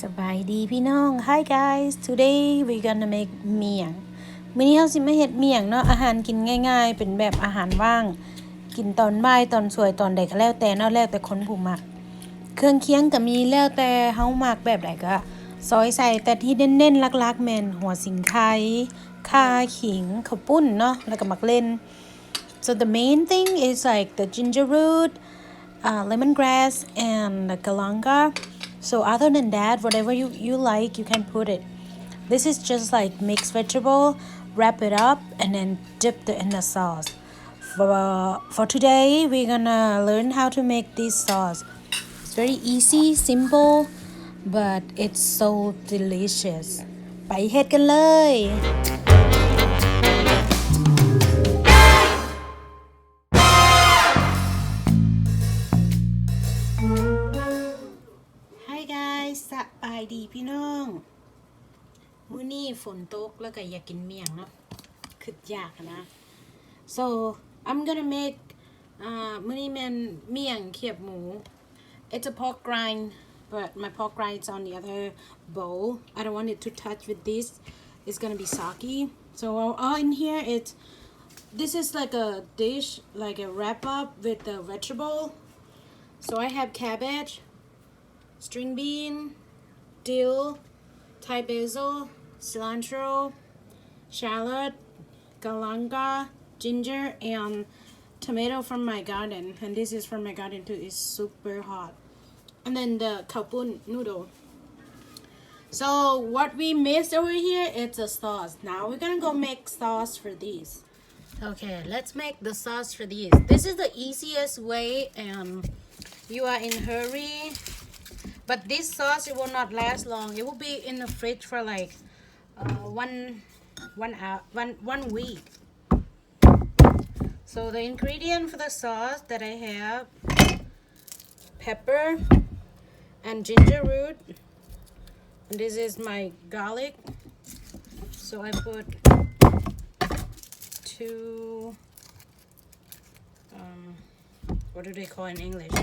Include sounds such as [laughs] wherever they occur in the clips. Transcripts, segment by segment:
สบายดีพี่น้อง Hi guys today we gonna make เมี่ยงมื้อนี้เฮาสิมาเฮ็ดเมี่ยงเนาะอาหารกินง่ายๆ เป็นแบบอาหารว่าง กินตอนบ่ายตอนสวยตอนใดก็แล้วแต่เนาะแล้วแต่คนผู้มัก เครื่องเคียงก็มีแล้วแต่เฮามักแบบใดก็ซอยใส่แต่ที่เน้นๆลักๆแม่นหัวสิงไข่ข่าขิงข้าวปุ้นเนาะแล้วก็มักเล่น so the main thing is like the ginger root uh, lemongrass and the galanga. So other than that, whatever you, you like, you can put it. This is just like mixed vegetable, wrap it up, and then dip it in the sauce. For, for today, we're gonna learn how to make this sauce. It's very easy, simple, but it's so delicious. ไปเฮ็ดกันเลย ฝนตกแล้วก็อยากกินเมี่ยงเนาะคืออยากอะนะ so I'm gonna make อ่ามื้อนี้แมันเมี่ยงเขียบหมู it's a pork rind but my pork rind is on the other bowl I don't want it to touch with this it's gonna be soggy so all in here it's this is like a dish like a wrap up with the vegetable so I have cabbage string bean, dill, Thai basil, cilantro, shallot, galanga, ginger, and tomato from my garden. And this is from my garden too. It's super hot. And then the kapun noodle. So what we missed over here is the sauce. Now we're gonna go make sauce for these. Okay, let's make the sauce for these. This is the easiest way and you are in hurry but this sauce it will not last long it will be in the fridge for like one one hour one one week so the ingredient for the sauce that i have pepper and ginger root and this is my garlic so i put two um what do they call in english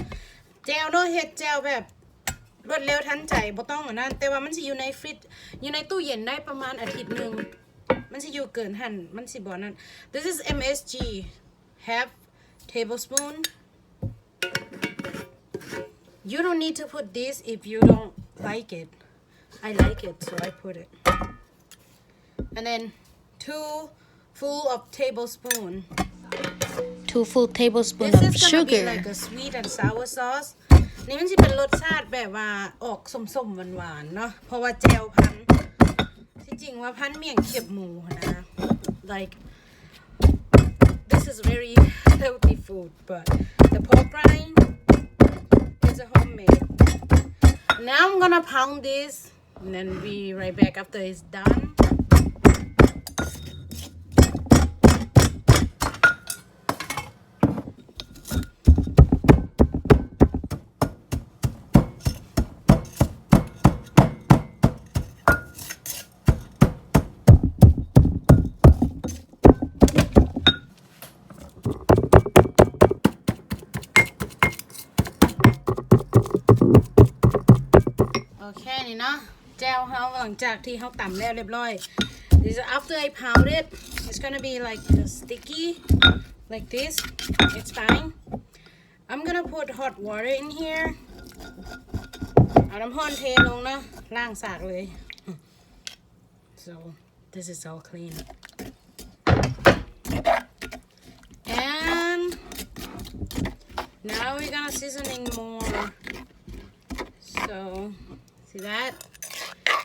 แจวเนาะเฮ็ดแจวแบบ รวดเร็วทันใจบ่ต้องอันนั้นแต่ว่ามันสิอยู่ในฟริตอยู่ในตู้เย็นได้ประมาณอาทิตย์หนึ่งมันสิอยู่เกินหันมันสิบ่นั้น this is MSG half tablespoon you don't need to put this if you don't like it I like it so I put it and then two full of tablespoon two full tablespoon This of is gonna be sugar like a sweet and sour sauce นี่มันจะเป็นรสชาติแบบว่าออกส้มๆหวานๆเนาะเพราะว่าแจวพันที่จริงว่าพันเมี่ยงเขียบหมูนะ like this is very healthy food but the pork rind is a homemade now I'm gonna pound this and then be right back after it's done นี่เนาะแจวเฮาหลังจากที่เฮาตำแล้วเรียบร้อย this is after I pound it it's gonna be like sticky like this it's fine I'm gonna put hot water in here เอาน้ำร้อนเทลงเนาะล้างสากเลย so this is all clean and now we're gonna seasoning more so see that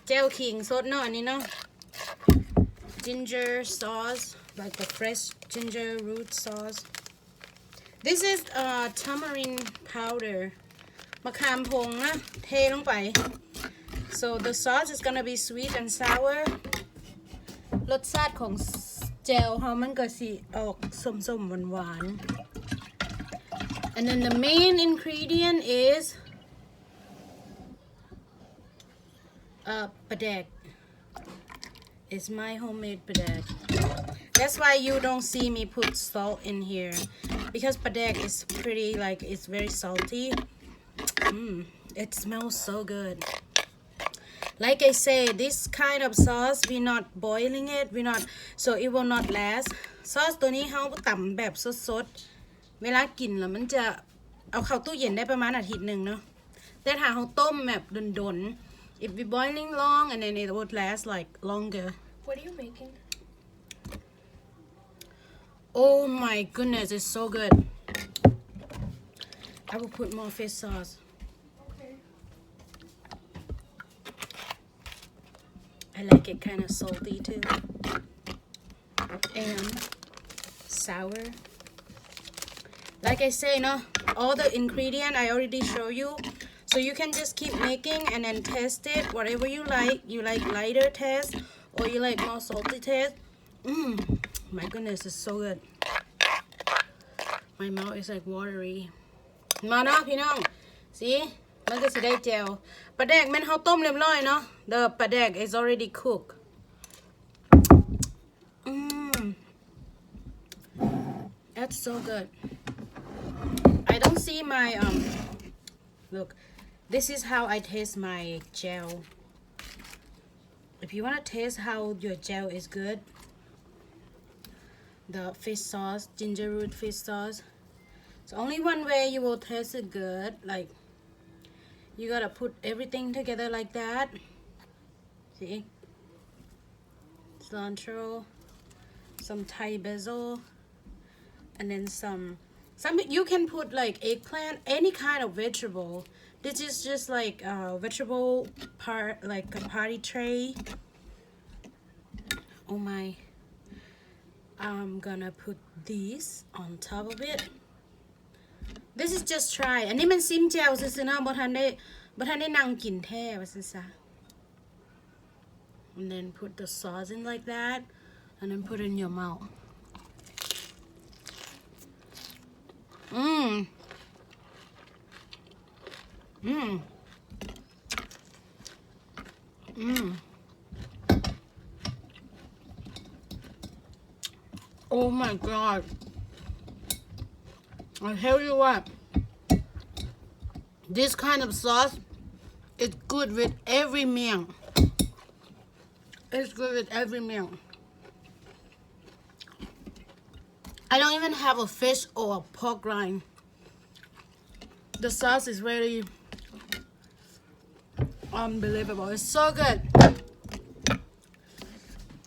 เจลขิงสดเนาะอันนี้เนาะ ginger sauce like the fresh ginger root sauce this is uh tamarind powder มะขามพงนะ เทลงไป so the sauce is gonna be sweet and sour รสชาติของเจลเฮามันก็สิออกส้มๆหวานๆ and then the main ingredient is uh, padek. It's my homemade padek. That's why you don't see me put salt in here because padek is pretty like it's very salty. Mm, it smells so good. like I say this kind of sauce we not boiling it we not so it will not last ซอสตัวนี้เฮาต่ำแบบสดๆ เวลากินแล้วมันจะเอาเข้าตู้เย็นได้ประมาณอาทิตย์หนึ่งเนาะแต่ถ้าเฮาต้มแบบดนๆ if we boiling long and then it would last like longer What are you making? oh my goodness it's so good I will put more fish sauce Okay. I like it kind of salty too. And sour. Like I say, you know, all the ingredient I already show you. So you can just keep making and then test it, whatever you like. You like lighter taste or you like more salty taste. Mmm, my goodness, it's so good. My mouth is like watery. มาเนาะพี่น้อง สิมันก็สิได้แจวปลาแดกแม่นเฮาต้มเรียบร้อยเนาะ The ปลาแดก is already cooked อืม That's so good I don't see my um look this is how I taste my gel if you want to taste how your gel is good the fish sauce ginger root fish sauce it's only one way you will taste it good. Like you gotta put everything together like that. See? Cilantro, some Thai basil, and then some some you can put like eggplant, any kind of vegetable. This is just like a vegetable part like a party tray. Oh my. I'm gonna put these on top of it. This is just try อันนี้มันซิมแจวซื่อๆเนาะบ่ทันได้บ่ทันได้นั่งกินแท้ว่าซื่อซะ and then put the sauce in like that and then put it in your mouth mmm mmm mmm oh my god I tell you what, this kind of sauce is good with every meal. It's good with every meal. I don't even have a fish or a pork rind. The sauce is really unbelievable. It's so good.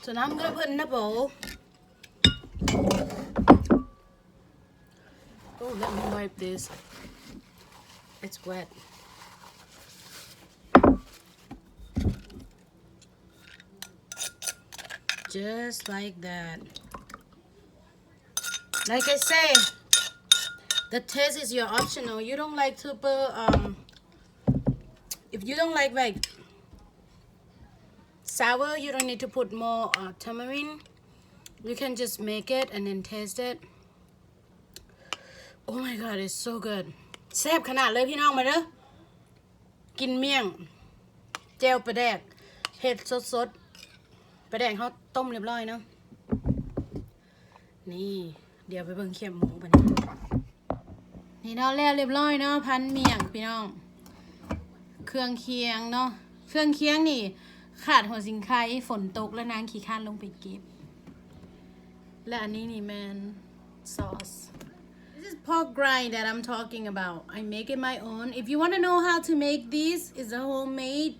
So now I'm gonna put in a bowl. Oh, let me wipe this. It's wet. Just like that. Like I say, the taste is your optional. You don't like to put, um, you don't like like sour, you don't need to put more uh, tamarind. You can just make it and then taste it. Oh my god it's so good แซ่บขนาดเลยพี่น้องมาเด้อกินเมี่ยง เจลปลาแดกเห็ดสดๆปลาแดกเขาต้มเรียบร้อยเนาะนี่ เดี๋ยวไปเบิ่งเขียมหมูไปนี่นี่เนาะแล้วเรียบร้อยเนาะพันเมี่ยงพี่น้อง เครื่องเคียงเนาะเครื่องเคียงนี่ ขาดหัวสิงไคฝนตกแล้วนางขี่ข้านลงไปเก็บ และอันนี้นี่แมนซอส This is pork grind that I'm talking about. I make it my own. If you want to know how to make these, it's a homemade.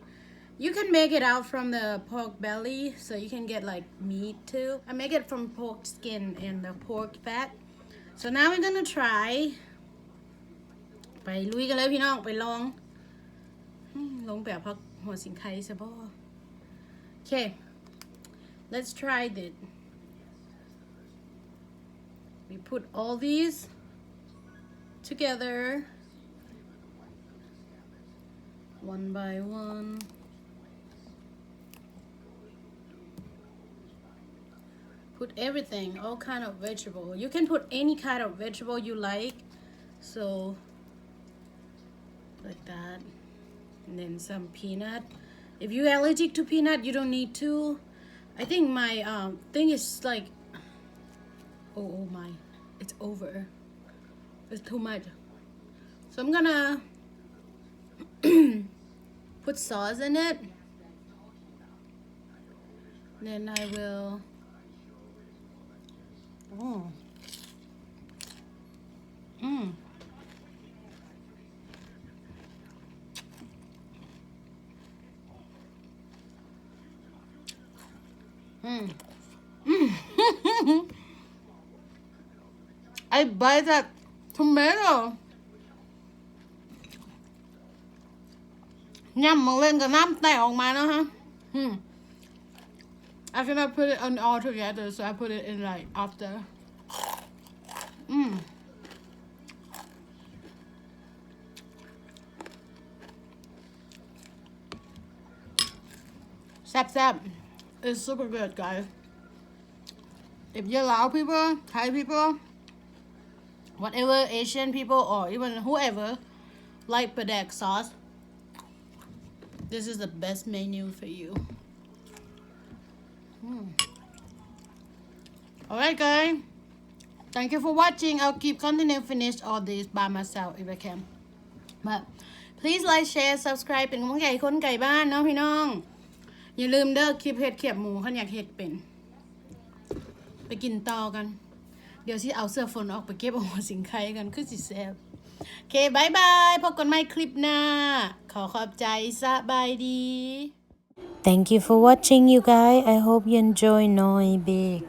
You can make it out from the pork belly, so you can get like meat too. I make it from pork skin and the pork fat. So now we're gonna try. ไปลุยกันเลยพี่น้อง ไปลอง ลงแบบพักหัวสิงไคซะบ่ Okay, let's try it. We put all these together one by one. Put everything, all kind of vegetable. You can put any kind of vegetable you like. So like that. And then some peanut. If you're allergic to peanut, you don't need to. I think my um, thing is like oh, oh my it's over it's too much so i'm gonna [clears throat] put sauce in it then I will oh mm Mm. [laughs] I buy that tomato. Yum, malinga, nam tae my huh? Hmm. I cannot put it on all together, so I put it in like after. Mmm. Sap sap. It's super good, guys. If you allow people, Thai people, whatever Asian people or even whoever like Padak sauce, this is the best menu for you. Mm. Alright guys. Thank you for watching. I'll keep continue finish all this by myself if I can. But please like, share, subscribe เป็นกำลังใจให้คนไก่บ้านเนาะพี่น้อง อย่าลืมเด้อคลิปเห็ดเขียบหมูขันอยากเห็ดเป็น ไปกินต่อกัน เดี๋ยวสิเอาเสื้อฝนออกไปเก็บเอาหัวสิงไข่กันคือสิแซ่บโอเคบายบายพบกันใหม่คลิปหน้า ขอขอบใจสบายดี Thank you for watching, you guys. I hope you enjoy Noi Big.